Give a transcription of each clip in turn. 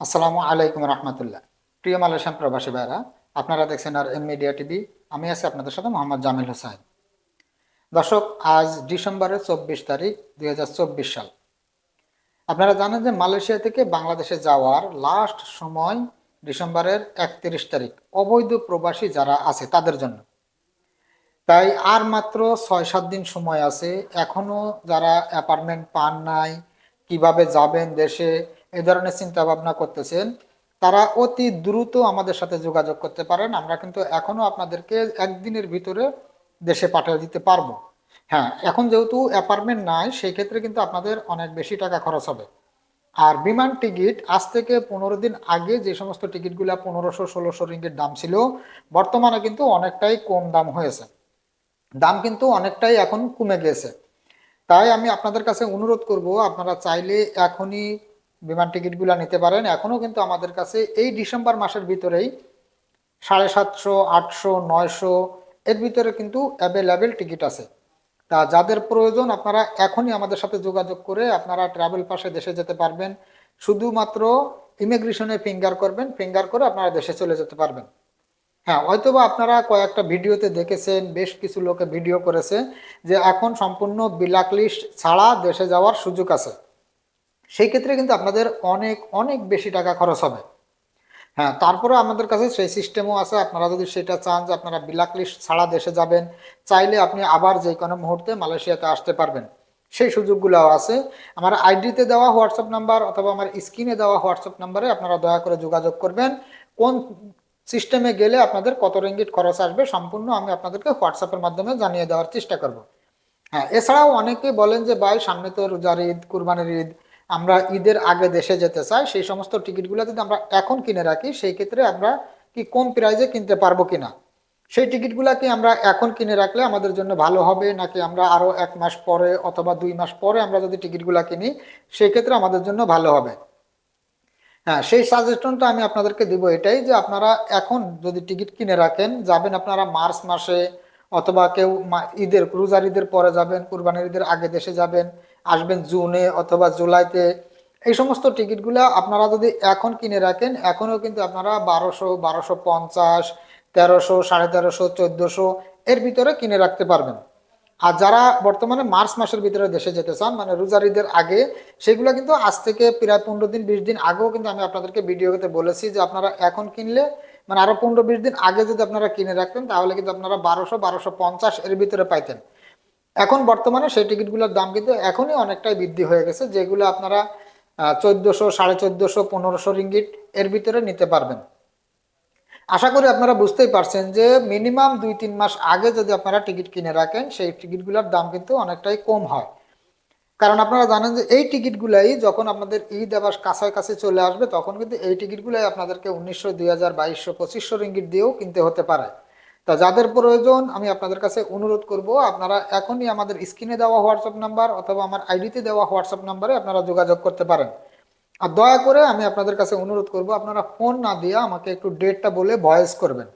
আসসালামু আলাইকুম রহমতুল্লাহ। প্রিয় মালয়েশিয়ান প্রবাসী ভাইরা আপনারা দেখছেন আর এম মিডিয়া টিভি। আমি আছি আপনাদের সাথে মোহাম্মদ জামিল হোসাইন। দর্শক, আজ ডিসেম্বরের চব্বিশ তারিখ, দুই সাল। আপনারা জানেন যে মালয়েশিয়া থেকে বাংলাদেশে যাওয়ার লাস্ট সময় ডিসেম্বরের একত্রিশ তারিখ, অবৈধ প্রবাসী যারা আছে তাদের জন্য। তাই আর মাত্র ছয় সাত দিন সময় আছে। এখনও যারা অ্যাপার্টমেন্ট পান নাই, কীভাবে যাবেন দেশে এ ধরনের চিন্তা ভাবনা করতেছেন, তারা অতি দ্রুত আমাদের সাথে যোগাযোগ করতে পারেন। আমরা কিন্তু এখনও আপনাদেরকে একদিনের ভিতরে দেশে পাঠিয়ে দিতে পারব। হ্যাঁ এখন যেহেতু অ্যাপার্টমেন্ট নাই, সেই ক্ষেত্রে কিন্তু আপনাদের অনেক বেশি টাকা খরচ হবে। আর বিমান টিকিট, আজ থেকে পনেরো দিন আগে যে সমস্ত টিকিটগুলো পনেরোশো, ষোলোশো রিঙ্গের দাম ছিল, বর্তমানে কিন্তু অনেকটাই কম দাম হয়েছে। দাম কিন্তু অনেকটাই এখন কমে গেছে। তাই আমি আপনাদের কাছে অনুরোধ করব, আপনারা চাইলে এখনই বিমান টিকিটগুলো নিতে পারেন। এখনও কিন্তু আমাদের কাছে এই ডিসেম্বর মাসের ভিতরেই সাড়ে সাতশো, আটশো, নয়শো এর ভিতরে কিন্তু অ্যাভেলেবেল টিকিট আছে। তা যাদের প্রয়োজন আপনারা এখনই আমাদের সাথে যোগাযোগ করে আপনারা ট্রাভেল পাশে দেশে যেতে পারবেন। শুধুমাত্র ইমিগ্রেশনে ফিঙ্গার করবেন ফিঙ্গার করে আপনারা দেশে চলে যেতে পারবেন। হ্যাঁ হয়তোবা আপনারা কয়েকটা ভিডিওতে দেখেছেন, বেশ কিছু লোকে ভিডিও করেছে যে এখন সম্পূর্ণ বিলাক লিস্ট ছাড়া দেশে যাওয়ার সুযোগ আছে। সেই ক্ষেত্রে কিন্তু আপনাদের অনেক অনেক বেশি টাকা খরচ হবে। হ্যাঁ তারপরে আমাদের কাছে সেই সিস্টেমও আছে। আপনারা যদি সেটা চান যে আপনারা লিস্ট ছাড়া দেশে যাবেন, চাইলে আপনি আবার যে কোনো মুহূর্তে মালয়েশিয়াতে আসতে পারবেন। সেই সুযোগগুলো আছে। আমার আইডিতে দেওয়া হোয়াটসঅ্যাপ নাম্বার অথবা আমার স্ক্রিনে দেওয়া হোয়াটসঅ্যাপ নাম্বারে আপনারা দয়া করে যোগাযোগ করবেন। কোন সিস্টেমে গেলে আপনাদের কত রিঙ্গিট খরচ আসবে সম্পূর্ণ আমি আপনাদেরকে হোয়াটসঅ্যাপের মাধ্যমে জানিয়ে দেওয়ার চেষ্টা করব। হ্যাঁ এছাড়াও অনেকে বলেন যে, ভাই, সামনে তো রোজার ঈদ, কুরবানির ঈদ। আমরা ঈদের আগে দেশে যেতে চাই, সেই সমস্ত টিকিটগুলো যদি আমরা এখন কিনে রাখি, সেই ক্ষেত্রে আমরা কি কম প্রাইজে কিনতে পারব কিনা? সেই টিকিটগুলো কি আমরা এখন কিনে রাখলে আমাদের জন্য ভালো হবে, নাকি আমরা আরও এক মাস পরে অথবা দুই মাস পরে আমরা যদি টিকিটগুলো কিনি, সেই ক্ষেত্রে আমাদের জন্য ভালো হবে? হ্যাঁ সেই সাজেশনটা আমি আপনাদেরকে দিব এটাই যে আপনারা এখন যদি টিকিট কিনে রাখেন, যাবেন আপনারা মার্চ মাসে অথবা কেউ ঈদের, রোজার ঈদের পরে যাবেন, কুরবানির ঈদের আগে দেশে যাবেন, আসবেন জুনে অথবা জুলাইতে, এই সমস্ত টিকিটগুলো আপনারা যদি এখন কিনে রাখেন, এখনও কিন্তু আপনারা বারোশো বারোশো পঞ্চাশ, তেরোশো, সাড়ে তেরোশো, চোদ্দোশো এর ভিতরে কিনে রাখতে পারবেন। আর যারা বর্তমানে মার্চ মাসের ভিতরে দেশে যেতে চান মানে রোজার ঈদের আগে, সেগুলো কিন্তু আজ থেকে প্রায় পনেরো দিন, বিশ দিন আগেও কিন্তু আমি আপনাদেরকে ভিডিওতে বলেছি যে আপনারা এখন কিনলে মানে আরও পনেরো বিশ দিন আগে যদি আপনারা কিনে রাখতেন, তাহলে কিন্তু আপনারা বারোশো বারোশো পঞ্চাশ এর ভিতরে পাইতেন। এখন বর্তমানে সেই টিকিটগুলোর দাম কিন্তু এখনই অনেকটাই বৃদ্ধি হয়ে গেছে, যেগুলো আপনারা চোদ্দোশো, সাড়ে চোদ্দোশো, পনেরোশো রিঙ্গিট এর ভিতরে নিতে পারবেন। আশা করি আপনারা বুঝতেই পারছেন যে মিনিমাম দুই, তিন মাস আগে যদি আপনারা টিকিট কিনে রাখেন, সেই টিকিটগুলোর দাম কিন্তু অনেকটাই কম হয়। কারণ আপনারা জানেন যে এই টিকিটগুলাই যখন আপনাদের ঈদ আবার কাছাকাছি চলে আসবে, তখন কিন্তু এই টিকিটগুলাই আপনাদেরকে উনিশশো দুই হাজার বাইশশো, পঁচিশশো রিঙ্গিট দিয়েও কিনতে হতে পারে। তা যাদের প্রয়োজন, আমি আপনাদের কাছে অনুরোধ করব, আপনারা এখনই আমাদের স্ক্রিনে দেওয়া হোয়াটসঅ্যাপ নাম্বার অথবা আমার আইডিতে দেওয়া হোয়াটসঅ্যাপ নাম্বারে আপনারা যোগাযোগ করতে পারেন। আর দয়া করে আমি আপনাদের কাছে অনুরোধ করব, আপনারা ফোন না দিয়ে আমাকে একটু ডেটটা বলে ভয়েস করবেন।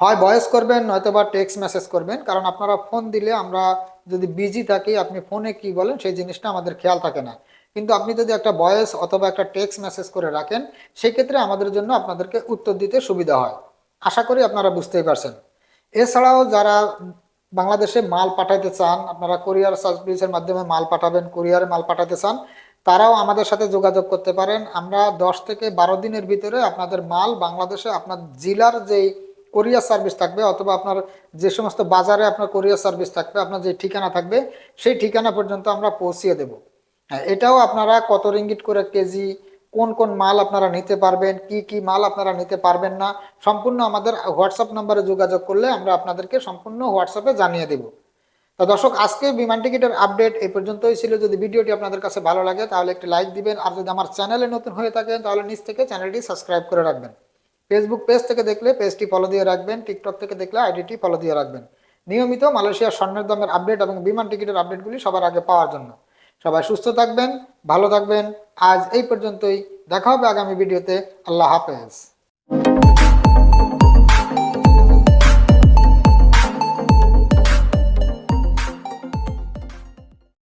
হয় ভয়েস করবেন নয়তো বা টেক্সট মেসেজ করবেন। কারণ আপনারা ফোন দিলে আমরা যদি বিজি থাকি, আপনি ফোনে কি বলেন, সেই জিনিসটা আমাদের খেয়াল থাকে না। কিন্তু আপনি যদি একটা ভয়েস অথবা একটা টেক্সট মেসেজ করে রাখেন সেই ক্ষেত্রে আমাদের জন্য আপনাদেরকে উত্তর দিতে সুবিধা হয়। আশা করি আপনারা বুঝতেই পারছেন। এছাড়াও যারা বাংলাদেশে মাল পাঠাইতে চান, আপনারা কোরিয়ার সার্ভিসের মাধ্যমে মাল পাঠাবেন কোরিয়ারে মাল পাঠাতে চান, তারাও আমাদের সাথে যোগাযোগ করতে পারেন। আমরা দশ থেকে বারো দিনের ভিতরে আপনাদের মাল বাংলাদেশে, আপনার জেলার যেই কোরিয়ার সার্ভিস থাকবে অথবা আপনার যে সমস্ত বাজারে আপনার কোরিয়ার সার্ভিস থাকবে, আপনার যে ঠিকানা থাকবে, সেই ঠিকানা পর্যন্ত আমরা পৌঁছিয়ে দেব। হ্যাঁ এটাও আপনারা কত রিঙ্গিট করে কেজি, কোন কোন মাল আপনারা নিতে পারবেন, কি কি মাল আপনারা নিতে পারবেন না, সম্পূর্ণ আমাদের হোয়াটসঅ্যাপ নাম্বারে যোগাযোগ করলে আমরা আপনাদেরকে সম্পূর্ণ হোয়াটসঅ্যাপে জানিয়ে দেব। তো দর্শক, আজকে বিমান টিকিটের আপডেট এই পর্যন্তই ছিল। যদি ভিডিওটি আপনাদের কাছে ভালো লাগে, তাহলে একটি লাইক দিবেন, আর যদি আমার চ্যানেলে নতুন হয়ে থাকেন, তাহলে নিচ থেকে চ্যানেলটি সাবস্ক্রাইব করে রাখবেন। ফেসবুক পেজ থেকে দেখলে পেজটি ফলো দিয়ে রাখবেন টিকটক থেকে দেখলে আইডিটি ফলো দিয়ে রাখবেন। নিয়মিত মালয়েশিয়ার স্বর্ণের দামের আপডেট এবং বিমান টিকিটের আপডেটগুলি সবার আগে পাওয়ার জন্য। সবাই সুস্থ থাকবেন, ভালো থাকবেন। আজ এই পর্যন্তই, দেখা হবে আগামী ভিডিওতে আল্লাহ হাফেজ।